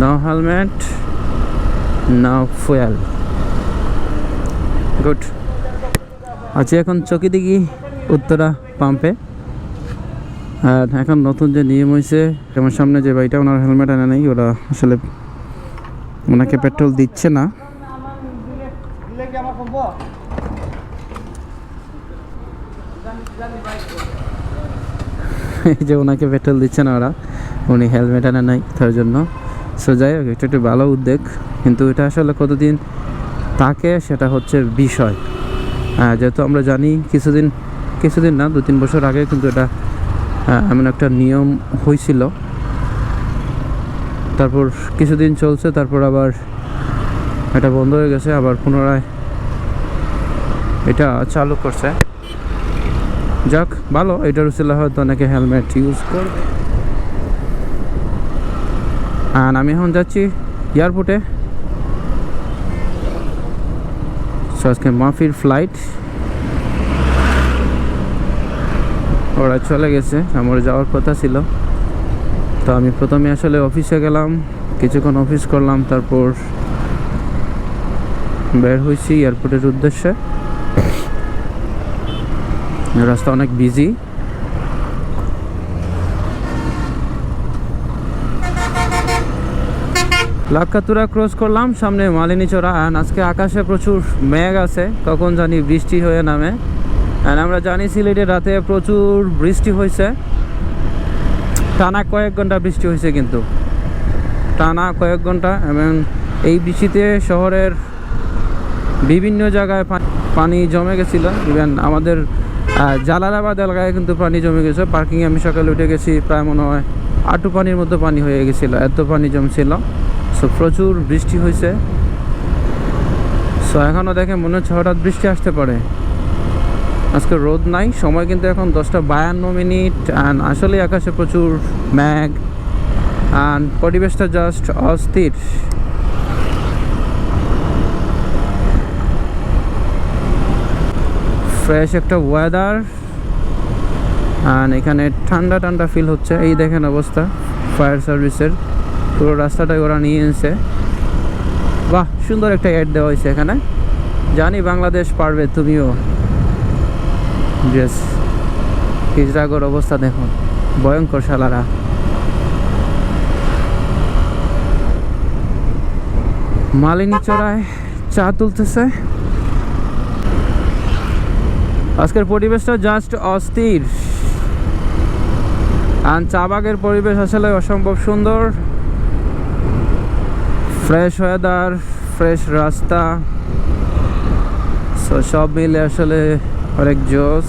No helmet no fuel. Good. আছি এখন চকিদিঘি উত্তরা পাম্পে। আর এখন নতুন যে নিয়ম হয়েছে আমার সামনে যে ভাইটা ওনার হেলমেট আনে নেই, ওরা আসলে ওনাকে পেট্রোল দিচ্ছে না। এই যে ওনাকে পেট্রোল দিচ্ছে না ওরা, উনি হেলমেট আনে নাই, তার জন্য। সো যাই হোক এটা একটু ভালো উদ্যোগ। কিন্তু এটা আসলে কতদিন থাকে সেটা হচ্ছে বিষয়। আহ, যেহেতু আমরা জানি কিছুদিন কিছুদিন না দু তিন বছর আগে কিন্তু এটা এমন একটা নিয়ম হয়েছিল। তারপর কিছুদিন চলছে তারপর আবার এটা বন্ধ হয়ে গেছে আবার পুনরায় এটা চালু করছে। যাক ভালো এটার উচিলা হয়তো অনেকে হেলমেট ইউজ করবে। আর আমি এখন যাচ্ছি এয়ারপোর্টে। আজকে মাফির ফ্লাইট ওরা চলে গেছে, আমার যাওয়ার কথা ছিল। তো আমি প্রথমে আসলে অফিসে গেলাম, কিছুক্ষণ অফিস করলাম, তারপর বের হয়েছি এয়ারপোর্টের উদ্দেশ্যে। রাস্তা অনেক বিজি লাক্কাতুরা ক্রস করলাম, সামনে মালিনী চড়া আর আজকে আকাশে প্রচুর মেঘ আছে, কখন জানি বৃষ্টি হয়ে নামে। আর আমরা জানি সিলেটে রাতে প্রচুর বৃষ্টি হয়েছে। টানা কয়েক ঘণ্টা বৃষ্টি হয়েছে কিন্তু। টানা কয়েক ঘণ্টা, এবং এই বৃষ্টিতে শহরের বিভিন্ন জায়গায় পানি জমে গেছিল। ইভেন আমাদের জালালাবাদ এলাকায় কিন্তু পানি জমে গেছে। পার্কিংয়ে আমি সকালে উঠে গেছি, প্রায় মনে হয় আটু পানির মতো পানি হয়ে গেছিল, এত পানি জমছিল। সো প্রচুর বৃষ্টি হয়েছে। সো এখনও দেখে মনে হচ্ছে হঠাৎ বৃষ্টি আসতে পারে। আজকে রোদ নাই, সময় কিন্তু এখন দশটা বায়ান্ন মিনিট অ্যান্ড আসলে আকাশে প্রচুর ম্যাগ অ্যান্ড পরিবেশটা জাস্ট অস্থির। ফ্রেশ একটা ওয়েদার আর এখানে ঠান্ডা ঠান্ডা ফিল হচ্ছে। এই দেখেন অবস্থা ফায়ার সার্ভিসের পুরো রাস্তাটাই ওরা নিয়ে এসে বাহ, সুন্দর একটা অ্যাড দেওয়া হয়েছে এখানে। জানি বাংলাদেশ পারবে, তুমিও। ড্রেস হিজরাগর অবস্থা দেখুন ভয়ঙ্কর শালারা। মালিনী চড়ায় চা তুলতেছে। আজকের পরিবেশটা জাস্ট অস্থির। আর চা বাগের পরিবেশ আসলে অসম্ভব সুন্দর। ফ্রেশ ওয়েদার ফ্রেশ রাস্তা। সো সব মিলে আসলে অনেক জোস